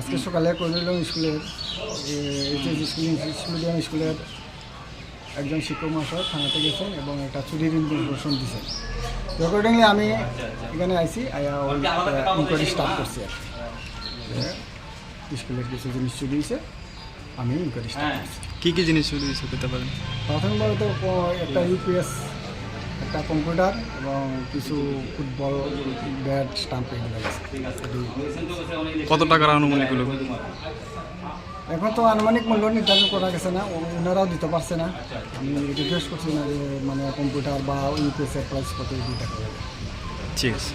আজকে সকালে কৈরুলম স্কুলের এইচএস স্কুল ইংলিশ মিডিয়াম স্কুলের একজন শিক্ষক মহাশয় থানাতে গেছেন এবং একটা চুরির ইনফরমেশন দিয়েছেন তো অ্যাকর্ডিংলি আমি এখানে আইসি আয়া ওই ইনকোয়ারি স্টার্ট করছি আর কি। স্কুলের কিছু জিনিস চুরি হয়েছে আমি ইনকোয়ারি স্টার্ট করছি। কি কি জিনিস চুরি হয়েছে করতে পারেন? প্রাথমিকভাবে তো একটা ইউপিএস একটা কম্পিউটার এবং কিছু ফুটবল ব্যাট স্টাম্প এগুলো কত টাকার আনুমানিক হলো এখন তো আনুমানিক মূল্য নির্ধারণ করা গেছে না ও- ওনারাও দিতে পারছে না। আমি রিকোয়েস্ট করছি না যে মানে কম্পিউটার বা ইউপিএসের প্রাইস কত দুইটা। করে ঠিক আছে।